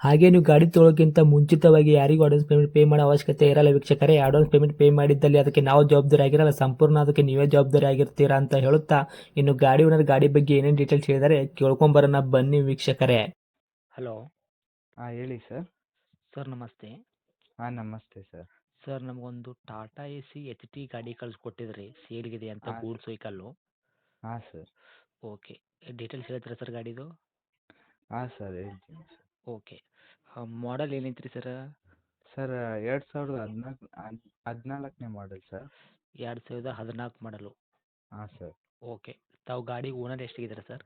ಹಾಗೆ ನೀವು ಗಾಡಿ ತೊಳೋಕ್ಕಿಂತ ಮುಂಚಿತವಾಗಿ ಯಾರಿಗೂ ಅಡ್ವಾನ್ಸ್ ಪೇಮೆಂಟ್ ಪೇ ಮಾಡೋ ಅವಶ್ಯಕತೆ ಇರಲ್ಲ ವೀಕ್ಷಕರೇ. ಅಡ್ವಾನ್ಸ್ ಪೇಮೆಂಟ್ ಪೇ ಮಾಡಿದ್ದಲ್ಲಿ ಅದಕ್ಕೆ ನಾವು ಜವಾಬ್ದಾರಿ ಆಗಿರಲ್ಲ. ಸಂಪೂರ್ಣ ಅದಕ್ಕೆ ನೀವೇ ಜವಾಬ್ದಾರಿ ಆಗಿರ್ತೀರಾ ಅಂತ ಹೇಳುತ್ತಾ ಇನ್ನು ಗಾಡಿ ಓನರ್ ಗಾಡಿ ಬಗ್ಗೆ ಏನೇನು ಡೀಟೇಲ್ಸ್ ಹೇಳಿದರೆ ಕೇಳ್ಕೊಂಬರೋಣ ಬನ್ನಿ ವೀಕ್ಷಕರೇ. ಹಲೋ ಹಾಂ ಹೇಳಿ ಸರ್ ಸರ್ ನಮಸ್ತೆ. ಹಾಂ ನಮಸ್ತೆ ಸರ್ ಸರ್ ನಮಗೊಂದು Tata A C H T ಗಾಡಿ ಕಳಿಸ್ಕೊಟ್ಟಿದ್ರಿ. ಸೇಲ್ಗಿದೆ ಅಂತ ಹಾ. ಗೂಡ್ಸ್ ವೆಹಿಕಲ್ಲು ಹಾಂ ಸರ್ ಓಕೆ ಡೀಟೇಲ್ಸ್ ಹೇಳ್ತೀರಾ ಸರ್ ಗಾಡಿದು? ಹಾಂ ಸರ್ ಹೇಳ್ತೀನಿ ಸರ್ ಓಕೆ ಮಾಡಲ್ ಏನೈತ್ರಿ ಸರ್ ಸರ್ ಎರಡು ಸಾವಿರದ ಹದಿನಾಲ್ಕು ಹದಿನಾಲ್ಕನೇ ಮಾಡಲ್ ಸರ್ ಎರಡು ಸಾವಿರದ ಹದಿನಾಲ್ಕು ಮಾಡಲು ಹಾಂ ಸರ್ ಓಕೆ ತಾವು ಗಾಡಿ ಓನರ್ ಎಷ್ಟಿದ್ದಾರೆ ಸರ್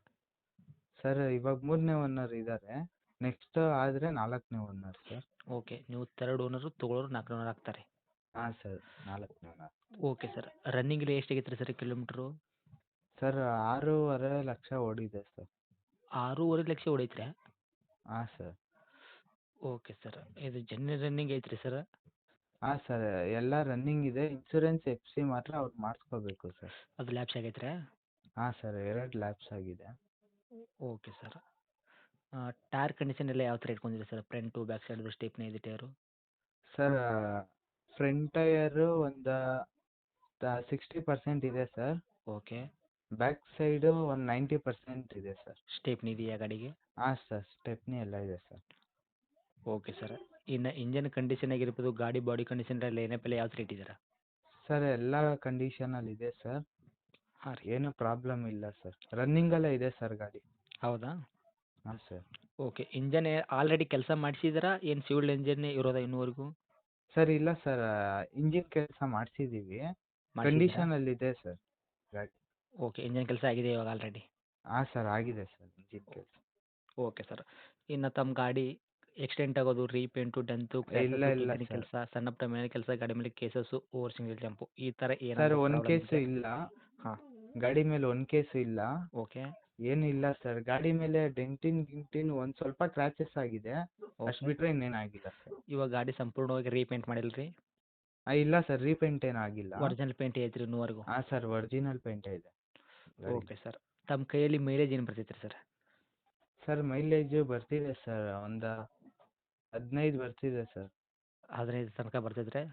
ಸರ್ ಇವಾಗ ಮೂರನೇ ಓನರ್ ಇದ್ದಾರೆ ನೆಕ್ಸ್ಟ್ ಆದರೆ ನಾಲ್ಕನೇ ಓನರ್ ಸರ್ ಓಕೆ ನೀವು ತರ್ಡ್ ಓನರು ತಗೊಳ್ಳೋರು ನಾಲ್ಕನೇ ಓನರ್ ಆಗ್ತಾರೆ. ಹಾಂ ಸರ್ ನಾಲ್ಕನೇ ಓನರ್ ಓಕೆ ಸರ್ ರನ್ನಿಂಗ್ ಇಲ್ಲಿ ಎಷ್ಟಾಗೈತೆ ರೀ ಸರ್ ಕಿಲೋಮೀಟ್ರು ಸರ್ ಆರೂವರೆ ಲಕ್ಷ ಓಡಿದೆ ಸರ್ ಆರೂವರೆ ಲಕ್ಷ ಹೊಡೈತ್ರಿ ಹಾಂ ಸರ್ ಓಕೆ ಸರ್. ಇದು ಜನ್ನಿ ರನ್ನಿಂಗ್ ಐತ್ರಿ ಸರ್? ಹಾಂ ಸರ್ ಎಲ್ಲ ರನ್ನಿಂಗ್ ಇದೆ. ಇನ್ಸೂರೆನ್ಸ್ ಎಫ್ ಸಿ ಮಾತ್ರ ಅವ್ರು ಮಾಡಿಸ್ಕೋಬೇಕು ಸರ್. ಅದು ಲ್ಯಾಪ್ಸ್ ಆಗೈತ್ರಿ? ಹಾಂ ಸರ್ ಎರಡು ಲ್ಯಾಪ್ಸ್ ಆಗಿದೆ. Okay sir. ಟೈರ್ ಕಂಡೀಷನ್ ಎಲ್ಲ ಯಾವ ಥರ ಇಟ್ಕೊಂಡಿರಿ sir? Front back side stepney ಇದೆ ಟೈರು? ಸರ್ ಫ್ರಂಟ್ ಟೈರು ಒಂದು ಸಿಕ್ಸ್ಟಿ ಪರ್ಸೆಂಟ್ ಇದೆ ಸರ್. ಓಕೆ. ಬ್ಯಾಕ್ ಸೈಡು ಒಂದು ನೈಂಟಿ ಪರ್ಸೆಂಟ್ ಇದೆ ಸರ್. ಸ್ಟೇಪ್ನಿ ಇದೆಯಾ ಗಾಡಿಗೆ? ಹಾಂ ಸರ್ ಸ್ಟೆಪ್ನಿ ಎಲ್ಲ ಇದೆ ಸರ್. Okay sir. ಇನ್ನು ಇಂಜನ್ ಕಂಡೀಷನ್ ಆಗಿರ್ಬೋದು ಗಾಡಿ ಬಾಡಿ ಕಂಡೀಷನ್ ಎಲ್ಲ ಏನಪ್ಪಲ್ಲ ಯಾವ ರೇಟ್ ಇಟ್ಟಿದ್ದೀರಾ? ಸರ್ ಎಲ್ಲ ಕಂಡೀಷನಲ್ಲಿ ಇದೆ ಸರ್. ಹಾಂ ರೀ. ಏನು ಪ್ರಾಬ್ಲಮ್ ಇಲ್ಲ ಸರ್. ರನ್ನಿಂಗಲ್ಲೇ ಇದೆ ಸರ್ ಗಾಡಿ. ಹೌದಾ? ಹಾಂ ಸರ್. ಓಕೆ. ಇಂಜನ್ ಆಲ್ರೆಡಿ ಕೆಲಸ ಮಾಡಿಸಿದ್ದೀರಾ? ಏನು ಸಿವಿಲ್ ಇಂಜನ್ ಇರೋದಾ ಇನ್ನೂವರೆಗೂ? ಸರ್ ಇಲ್ಲ ಸರ್. ಇಂಜಿನ್ ಕೆಲಸ ಮಾಡಿಸಿದ್ದೀವಿ. ಕಂಡೀಷನಲ್ಲಿ ಇದೆ ಸರ್ ಗಾಡಿ. ಓಕೆ. ಇಂಜನ್ ಕೆಲಸ ಆಗಿದೆ ಇವಾಗ ಆಲ್ರೆಡಿ ಹಾಂ ಸರ್ ಆಗಿದೆ ಸರ್ ಇಂಜಿನ್ ಕೆಲಸ. Okay sir. ಇನ್ನು ತಮ್ಮ ಗಾಡಿ ಎಕ್ಸ್ಟೆಂಟ್ ಆಗೋದು ರೀಪೇಂಟು ಡಂತು ಇಲ್ಲ, ಇಲ್ಲ ಕೆಲಸ ಸಣ್ಣ ಪುಟ್ಟ ಮೇಲೆ ಕೆಲಸ ಗಾಡಿ ಮೇಲೆ ಕೇಸಸ್ ಓವರ್ ಸಿಂಗಲ್ ಜಂಪ್ ಈ ತರ ಸರ್ ಏನಾದರೂ ಒಂದು ಕೇಸು ಇಲ್ಲ. ಹಾ. ಗಾಡಿ ಮೇಲೆ ಒಂದು ಕೇಸು ಇಲ್ಲ. ಓಕೆ ಏನು ಇಲ್ಲ ಸರ್ ಗಾಡಿ ಮೇಲೆ ಡೆಂಟಿನ್ ಗಿಂಟಿನ್ ಒಂದ್ ಸ್ವಲ್ಪ ಕ್ರಾಚಸ್ ಆಗಿದೆ. ಅಷ್ಟು ಬಿಟ್ರೆ ಇನ್ನೇನಾಗಿಲ್ಲ ಸರ್ ಇವಾಗ ಗಾಡಿ ಸಂಪೂರ್ಣವಾಗಿ ರೀಪೇಂಟ್ ಮಾಡಿಲ್ರಿ? ಆ, ಇಲ್ಲ ಸರ್ ರೀಪೇಂಟ್ ಏನಾಗಿಲ್ಲ ಆಗಿಲ್ಲ. ಒರಿಜಿನಲ್ ಪೇಂಟ್ ಐತ್ರಿ ಇನ್ನೂವರೆಗೂ ಹಾ ಸರ್ ಒರಿಜಿನಲ್ ಪೇಂಟ್ ಇದೆ ಓಕೆ ಸರ್ ತಮ್ಮ ಕೈಯಲ್ಲಿ ಮೈಲೇಜ್ ಏನು ಬರ್ತೈತ್ರಿ ಸರ್ ಸರ್ ಮೈಲೇಜ್ ಬರ್ತಿದೆ ಸರ್ ಒಂದು ಹದಿನೈದು ಬರ್ತಿದೆ ಸರ್. ಹದಿನೈದು ತನಕ ಬರ್ತಿದ್ರೆ? ರೀ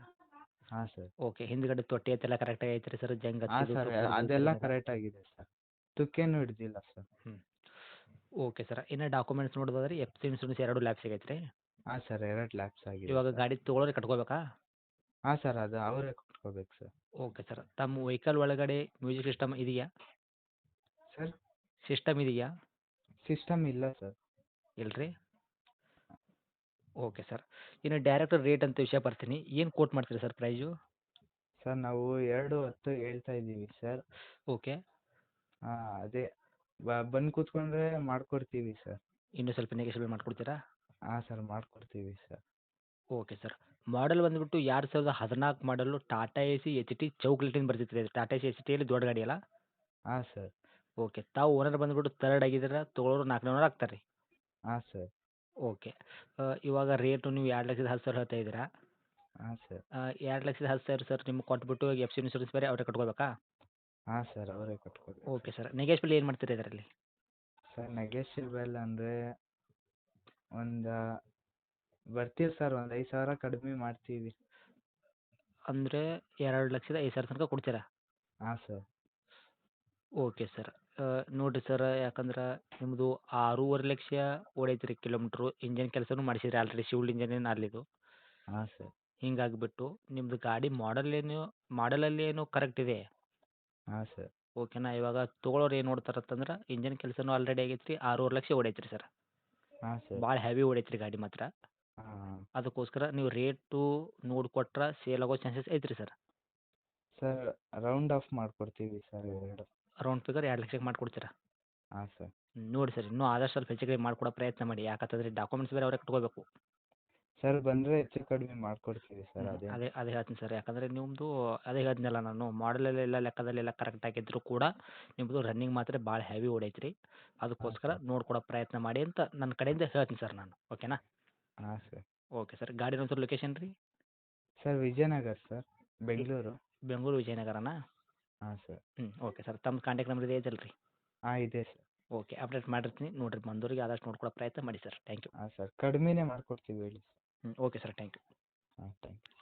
ಹಾಂ ಸರ್. ಓಕೆ ಹಿಂದ್ಗಡೆ ತೊಟ್ಟಿ ಐತೆಲ್ಲ ಕರೆಕ್ಟಾಗಿ ಐತ್ರಿ ಸರ್ ಜಂಗ್ ಹಾಂ ಹತ್ತಿದ್ದು, ಸರ್ ಅದೆಲ್ಲ ಹಿಡಿದಿದ್ದು ಕರೆಕ್ಟ್ ಆಗಿದೆ ಸರ್. ತುಕ್ಕೇನು ಹಿಡ್ದಿಲ್ಲ ಸರ್. ಓಕೆ ಸರ್ ಇನ್ನು ಡಾಕ್ಯುಮೆಂಟ್ಸ್ ನೋಡೋದಾದ್ರೆ ಎಫ್ ಸಿ ಇನ್ಸೂರೆನ್ಸ್ ಎರಡು ಲ್ಯಾಬ್ಸ್ ಆಗೈತೆ ರೀ ಹಾಂ ಸರ್ ಎರಡು ಲ್ಯಾಬ್ಸ್ ಆಗಿದೆ ಇವಾಗ ಗಾಡಿ ತೊಗೊಳೋರು ಕಟ್ಕೋಬೇಕಾ? ಹಾಂ ಸರ್ ಅದು ಅವರೇ ಕೊಟ್ಕೋಬೇಕು ಸರ್. ಓಕೆ ಸರ್ ತಮ್ಮ ವೆಹಿಕಲ್ ಒಳಗಡೆ ಮ್ಯೂಸಿಕ್ ಸಿಸ್ಟಮ್ ಇದೆಯಾ? ಸರ್? ಸಿಸ್ಟಮ್ ಇದೆಯಾ? ಸಿಸ್ಟಮ್ ಇಲ್ಲ ಸರ್. ಇಲ್ರಿ? Okay sir. ಇನ್ನು ಡೈರೆಕ್ಟ್ ರೇಟ್ ಅಂತ ವಿಷಯ ಬರ್ತೀನಿ. ಏನು ಕೋಟ್ ಮಾಡ್ತೀರಿ ಸರ್ ಪ್ರೈಸು? ಸರ್ ನಾವು ಎರಡು ಹತ್ತು ಹೇಳ್ತಾ ಇದ್ದೀವಿ ಸರ್. ಓಕೆ. ಹಾಂ ಅದೇ. ಬಂದು ಕೂತ್ಕೊಂಡ್ರೆ ಮಾಡಿಕೊಡ್ತೀವಿ ಸರ್. ಇನ್ನೂ ಸ್ವಲ್ಪ ನೆಗೆಷಿಬಲ್ ಮಾಡಿಕೊಡ್ತೀರಾ? ಹಾಂ ಸರ್ ಮಾಡಿಕೊಡ್ತೀವಿ ಸರ್. Okay sir. ಮಾಡಲ್ ಬಂದುಬಿಟ್ಟು ಎರಡು ಸಾವಿರದ ಹದಿನಾಲ್ಕು model Tata A C H T ಚೌಕ್ಲೇಟಿನ ಬರ್ತೈತೆ ರೀ ಟಾಟಾ ಎ ಸಿ ಎಚ್ ಟಿಯಲ್ಲಿ ದೊಡ್ಡ ಗಾಡಿ ಅಲ್ಲ? ಹಾಂ ಸರ್. ಓಕೆ. ತಾವು ಓನರ್ ಬಂದುಬಿಟ್ಟು ತರ್ಡ್ ಆಗಿದ್ದೀರಾ? ತೊಗೊಳೋರು ನಾಲ್ಕನೇ ಓನರ್ ಆಗ್ತಾರೆ. ರೀ ಹಾಂ ಸರ್. ಓಕೆ ಇವಾಗ ರೇಟು ನೀವು ಎರಡು ಲಕ್ಷದ ಹತ್ತು ಸಾವಿರ ಹೇಳ್ತಾ ಇದ್ದೀರಾ? ಹಾಂ ಸರ್ ಎರಡು ಲಕ್ಷದ ಹತ್ತು ಸಾವಿರ ಸರ್ ನಿಮ್ಗೆ ಕೊಟ್ಬಿಟ್ಟು ಎಫ್ ಸಿ ಇನ್ಸೂರೆನ್ಸ್ ಬೇರೆ ಅವರೇ ಕಟ್ಕೋಬೇಕಾ ಹಾಂ ಸರ್ ಅವರೇ ಕಟ್ಕೋಬೇಕು ಓಕೆ ಸರ್ ನೆಗೆಶ್ಬಲ್ ಏನು ಮಾಡ್ತೀರಿ ಇದರಲ್ಲಿ? ಸರ್ ನೆಗೆಷಿಬಲ್ ಅಂದರೆ ಒಂದು ಬರ್ತೀವಿ ಸರ್ ಒಂದು ಐದು ಸಾವಿರ ಕಡಿಮೆ ಮಾಡ್ತೀವಿ. ಅಂದರೆ ಎರಡು ಲಕ್ಷದ ಐದು ಸಾವಿರ ತನಕ ಕೊಡ್ತೀರಾ? ಹಾಂ ಸರ್ ಓಕೆ ಸರ್ ನೋಡಿರಿ ಸರ್ ಯಾಕಂದ್ರೆ ನಿಮ್ಮದು ಆರೂವರೆ ಲಕ್ಷ ಓಡೈತ್ರಿ ಕಿಲೋಮೀಟ್ರ್ ಇಂಜನ್ ಕೆಲಸನೂ ಮಾಡಿಸಿದ್ರಿ ಆಲ್ರೆಡಿ ಶಿವ್ಲ್ಡ್ ಇಂಜನ್ ಏನು ಅಲ್ಲಿದು ಹಾಂ ಸರ್. ಹಿಂಗಾಗಿಬಿಟ್ಟು ನಿಮ್ಮದು ಗಾಡಿ ಮಾಡಲ್ ಏನು ಮಾಡಲಲ್ಲಿ ಏನು ಕರೆಕ್ಟ್ ಇದೆ? ಹಾಂ ಸರ್. ಓಕೆನಾ ಇವಾಗ ತೊಗೊಳೋರು ಏನು ನೋಡ್ತಾರಂತಂದ್ರೆ ಇಂಜನ್ ಕೆಲಸನೂ ಆಲ್ರೆಡಿ ಆಗೈತ್ರಿ ಆರೂವರೆ ಲಕ್ಷ ಓಡೈತ್ರಿ ಸರ್. ಹಾಂ ಸರ್. ಭಾಳ ಹೆವಿ ಓಡೈತ್ರಿ ಗಾಡಿ ಮಾತ್ರ. ಹಾಂ ಅದಕ್ಕೋಸ್ಕರ ನೀವು ರೇಟು ನೋಡಿ ಕೊಟ್ರೆ ಸೇಲ್ ಆಗೋ ಚಾನ್ಸಸ್ ಐತ್ರಿ ಸರ್. ಸರ್ ರೌಂಡ್ ಆಫ್ ಮಾಡಿಕೊಡ್ತೀವಿ ಸರ್ ಎರಡು. ರೌಂಡ್ ಫಿಗರ್ ಎರಡು ಲಕ್ಷಕ್ಕೆ ಮಾಡಿಕೊಡ್ತೀರಾ? ಹಾಂ ಸರ್. ನೋಡಿ ಸರ್ ಇನ್ನೂ ಆದಷ್ಟು ಸ್ವಲ್ಪ ಹೆಚ್ಚು ಕಡಿಮೆ ಮಾಡಿಕೊಡೋ ಪ್ರಯತ್ನ ಮಾಡಿ. ಯಾಕಂತಂದ್ರೆ ಡಾಕ್ಯುಮೆಂಟ್ಸ್ ಬೇರೆ ಅವರೇ ಕಟ್ಕೋಬೇಕು. ಸರ್ ಬಂದರೆ ಹೆಚ್ಚು ಕಡಿಮೆ ಮಾಡಿಕೊಡ್ತೀವಿ ಸರ್. ಅದೇ ಅದೇ ಅದೇ ಹೇಳ್ತೀನಿ ಸರ್. ಯಾಕಂದರೆ ನಿಮ್ಮದು ಅದೇ ಹೇಳಿದ್ನಲ್ಲ ನಾನು ಮಾಡಲೆಲ್ಲ ಲೆಕ್ಕದಲ್ಲೆಲ್ಲ ಕರೆಕ್ಟ್ ಆಗಿದ್ದರೂ ಕೂಡ ನಿಮ್ಮದು ರನ್ನಿಂಗ್ ಮಾತ್ರ ಭಾಳ ಹೆವಿ ಹೊಡೈತ್ರಿ. ಅದಕ್ಕೋಸ್ಕರ ನೋಡ್ಕೊಡೋ ಪ್ರಯತ್ನ ಮಾಡಿ ಅಂತ ನನ್ನ ಕಡೆಯಿಂದ ಹೇಳ್ತೀನಿ ಸರ್ ನಾನು ಓಕೆನಾ ಹಾಂ ಸರ್. ಓಕೆ ಸರ್ ಗಾಡಿ ಒಂದು ಲೊಕೇಶನ್ ರೀ? Sir Vijayanagar sir Bengaluru. Bengaluru ವಿಜಯನಗರನಾ? ಹಾಂ ಸರ್. ಹ್ಞೂ ಓಕೆ ಸರ್. ತಮ್ಮ ಕಾಂಟ್ಯಾಕ್ಟ್ ನಂಬರ್ ಇದೆ ಐತಲ್ಲ ರೀ ಹಾಂ ಇದೆ ಸರ್. ಓಕೆ ಅಪ್ಡೇಟ್ ಮಾಡಿರ್ತೀನಿ. ನೋಡಿರಿ ಬಂದವರಿಗೆ ಆದಷ್ಟು ನೋಡ್ಕೊಳ್ಳೋ ಪ್ರಯತ್ನ ಮಾಡಿ ಸರ್. ಥ್ಯಾಂಕ್ ಯು ಹಾಂ ಸರ್. ಕಡಿಮೆನೇ ಮಾಡಿಕೊಡ್ತೀವಿ ಹೇಳಿ ಹ್ಞೂ ಓಕೆ ಸರ್. ಥ್ಯಾಂಕ್ ಯು ಹಾಂ ಥ್ಯಾಂಕ್ ಯು